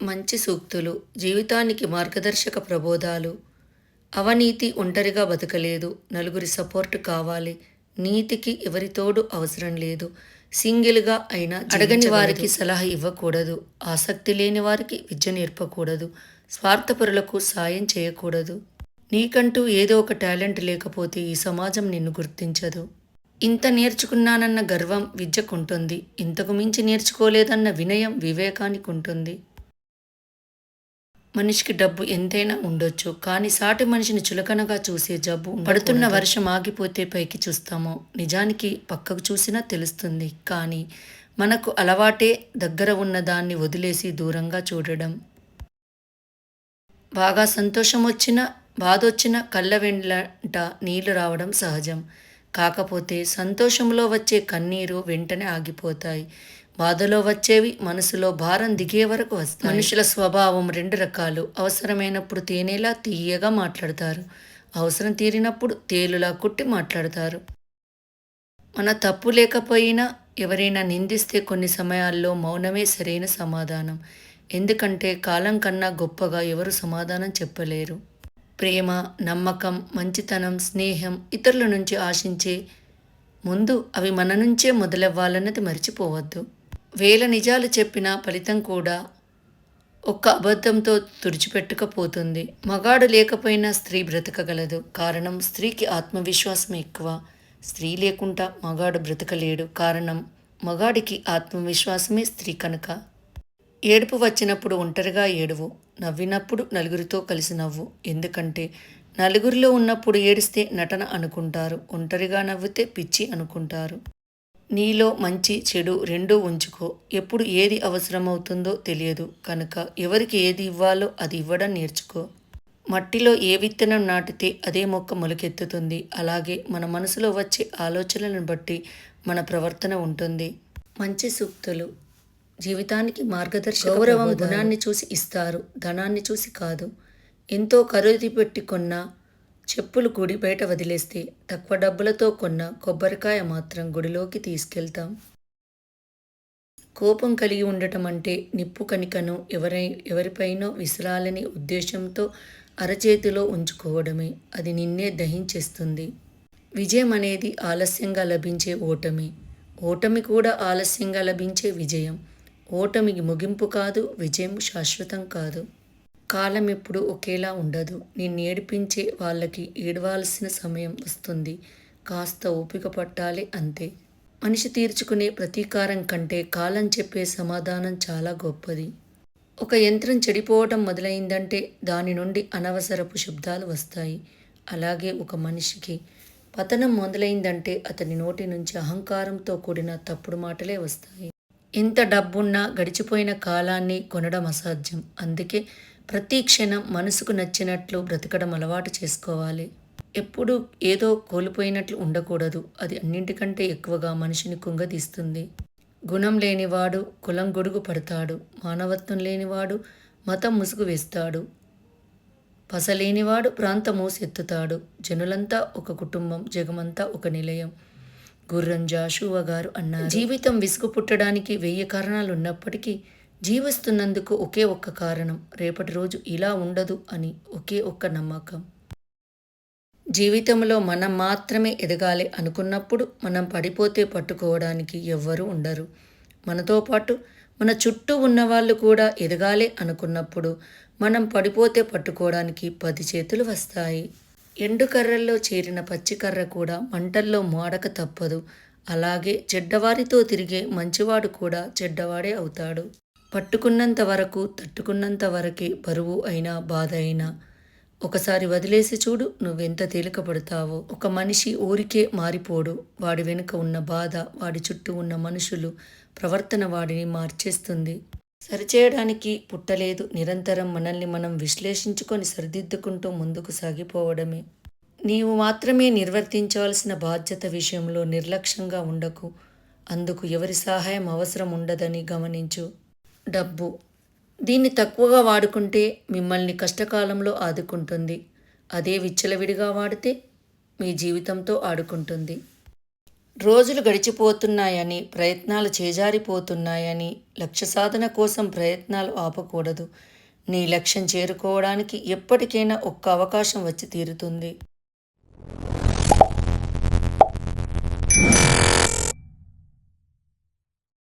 మంచి సూక్తులు జీవితానికి మార్గదర్శక ప్రబోధాలు. అవినీతి ఒంటరిగా బతకలేదు. నలుగురి సపోర్ట్ కావాలి. నీతికి ఎవరి తోడు అవసరం లేదు. సింగిల్గా అయినా అడగని వారికి సలహా ఇవ్వకూడదు. ఆసక్తి లేని వారికి విద్య నేర్పకూడదు. స్వార్థపరులకు సాయం చేయకూడదు. నీకంటూ ఏదో ఒక టాలెంట్ లేకపోతే ఈ సమాజం నిన్ను గుర్తించదు. ఇంత నేర్చుకున్నానన్న గర్వం విద్యకుంటుంది. ఇంతకు మించి నేర్చుకోలేదన్న వినయం వివేకానికి ఉంటుంది మనిషికి డబ్బు ఎంతైనా ఉండొచ్చు కానీ సాటి మనిషిని చులకనగా చూసే జబ్బు పడుతున్న వర్షం ఆగిపోతే పైకి చూస్తామో. నిజానికి పక్కకు చూసినా తెలుస్తుంది కానీ మనకు అలవాటే దగ్గర ఉన్న దాన్ని వదిలేసి దూరంగా చూడడం. బాగా సంతోషం వచ్చిన బాధొచ్చిన కళ్ళ వెంట నీళ్ళు రావడం సహజం. కాకపోతే సంతోషంలో వచ్చే కన్నీరు వెంటనే ఆగిపోతాయి. బాధలో వచ్చేవి మనసులో భారం దిగే వరకు వస్తాయి. మనుషుల స్వభావం రెండు రకాలు. అవసరమైనప్పుడు తేనెలా తీయగా మాట్లాడతారు. అవసరం తీరినప్పుడు తేలులా కుట్టి మాట్లాడతారు. మన తప్పు లేకపోయినా ఎవరైనా నిందిస్తే కొన్ని సమయాల్లో మౌనమే సరైన సమాధానం. ఎందుకంటే కాలం కన్నా గొప్పగా ఎవరు సమాధానం చెప్పలేరు. ప్రేమ నమ్మకం మంచితనం స్నేహం ఇతరుల నుంచి ఆశించే ముందు అవి మన నుంచే మొదలవ్వాలన్నది మర్చిపోవద్దు. వేల నిజాలు చెప్పిన ఫలితం కూడా ఒక్క అబద్ధంతో తుడిచిపెట్టుకపోతుంది. మగాడు లేకపోయినా స్త్రీ బ్రతకగలదు. కారణం స్త్రీకి ఆత్మవిశ్వాసం ఎక్కువ. స్త్రీ లేకుండా మగాడు బ్రతకలేడు. కారణం మగాడికి ఆత్మవిశ్వాసమే స్త్రీ కనుక. ఏడుపు వచ్చినప్పుడు ఒంటరిగా ఏడువు. నవ్వినప్పుడు నలుగురితో కలిసి నవ్వు. ఎందుకంటే నలుగురిలో ఉన్నప్పుడు ఏడిస్తే నటన అనుకుంటారు. ఒంటరిగా నవ్వితే పిచ్చి అనుకుంటారు. నీలో మంచి చెడు రెండూ ఉంచుకో. ఎప్పుడు ఏది అవసరమవుతుందో తెలియదు. కనుక ఎవరికి ఏది ఇవ్వాలో అది ఇవ్వడం నేర్చుకో. మట్టిలో ఏ విత్తనం నాటితే అదే మొక్క మొలకెత్తుతుంది. అలాగే మన మనసులో వచ్చే ఆలోచనలను బట్టి మన ప్రవర్తన ఉంటుంది. మంచి సూక్తులు. జీవితానికి మార్గదర్శక గౌరవం గుణాన్ని చూసి ఇస్తారు. ధనాన్ని చూసి కాదు. ఎంతో ఖరీదు పెట్టి కొన్న చెప్పులు గుడి బయట వదిలేస్తే తక్కువ డబ్బులతో కొన్న కొబ్బరికాయ మాత్రం గుడిలోకి తీసుకెళ్తాం. కోపం కలిగి ఉండటం అంటే నిప్పు కణికను ఎవరై ఎవరిపైనో విసిరాలని ఉద్దేశంతో అరచేతిలో ఉంచుకోవడమే అది నిన్నే దహించేస్తుంది. విజయం అనేది ఆలస్యంగా లభించే ఓటమి. ఓటమి కూడా ఆలస్యంగా లభించే విజయం. ఓటమికి ముగింపు కాదు విజయం శాశ్వతం కాదు. కాలం ఎప్పుడు ఒకేలా ఉండదు. నిన్ను ఏడిపించే వాళ్ళకి ఏడవాల్సిన సమయం వస్తుంది. కాస్త ఓపిక పట్టాలి అంతే. మనిషి తీర్చుకునే ప్రతీకారం కంటే కాలం చెప్పే సమాధానం చాలా గొప్పది. ఒక యంత్రం చెడిపోవటం మొదలైందంటే దాని నుండి అనవసరపు శబ్దాలు వస్తాయి. అలాగే ఒక మనిషికి పతనం మొదలైందంటే అతని నోటి నుంచి అహంకారంతో కూడిన తప్పుడు మాటలే వస్తాయి. ఎంత డబ్బున్నా గడిచిపోయిన కాలాన్ని కొనడం అసాధ్యం. అందుకే ప్రతి క్షణం మనసుకు నచ్చినట్లు బ్రతకడం అలవాటు చేసుకోవాలి. ఎప్పుడు ఏదో కోల్పోయినట్లు ఉండకూడదు. అది అన్నింటికంటే ఎక్కువగా మనిషిని కుంగదీస్తుంది గుణం లేనివాడు కులం గొడుగు పడతాడు. మానవత్వం లేనివాడు మతం ముసుగు వేస్తాడు. పసలేనివాడు ప్రాంతము సెత్తుతాడు జనులంతా ఒక కుటుంబం జగమంతా ఒక నిలయం. గుర్రం జాషువా గారు అన్నారు. జీవితం విసుగు పుట్టడానికి వెయ్యి కారణాలు ఉన్నప్పటికీ జీవిస్తున్నందుకు ఒకే ఒక్క కారణం రేపటి రోజు ఇలా ఉండదు అని ఒకే ఒక్క నమ్మకం. జీవితంలో మనం మాత్రమే ఎదగాలి అనుకున్నప్పుడు మనం పడిపోతే పట్టుకోవడానికి ఎవ్వరూ ఉండరు. మనతో పాటు మన చుట్టూ ఉన్న వాళ్ళు కూడా ఎదగాలి అనుకున్నప్పుడు మనం పడిపోతే పట్టుకోవడానికి పది చేతులు వస్తాయి. ఎండుకర్రల్లో చేరిన పచ్చికర్ర కూడా మంటల్లో మాడక తప్పదు. అలాగే చెడ్డవారితో తిరిగే మంచివాడు కూడా చెడ్డవాడే అవుతాడు. పట్టుకున్నంత వరకు తట్టుకున్నంత వరకే బరువు అయినా బాధ అయినా. ఒకసారి వదిలేసి చూడు నువ్వెంత తేలికపడతావో. ఒక మనిషి ఊరికే మారిపోడు. వాడి వెనుక ఉన్న బాధ వాడి చుట్టూ ఉన్న మనుషులు ప్రవర్తన వాడిని మార్చేస్తుంది. సరిచేయడానికి పుట్టలేదు. నిరంతరం మనల్ని మనం విశ్లేషించుకొని సరిదిద్దుకుంటూ ముందుకు సాగిపోవడమే. నీవు మాత్రమే నిర్వర్తించవలసిన బాధ్యత విషయంలో నిర్లక్ష్యంగా ఉండకు. అందుకు ఎవరి సహాయం అవసరం ఉండదని గమనించు. డబ్బు. దీన్ని తక్కువగా వాడుకుంటే మిమ్మల్ని కష్టకాలంలో ఆదుకుంటుంది. అదే విచ్చలవిడిగా వాడితే మీ జీవితంతో ఆడుకుంటుంది. రోజులు గడిచిపోతున్నాయని ప్రయత్నాలు చేజారిపోతున్నాయని లక్ష్య సాధన కోసం ప్రయత్నాలు ఆపకూడదు. నీ లక్ష్యం చేరుకోవడానికి ఎప్పటికైనా ఒక్క అవకాశం వచ్చి తీరుతుంది.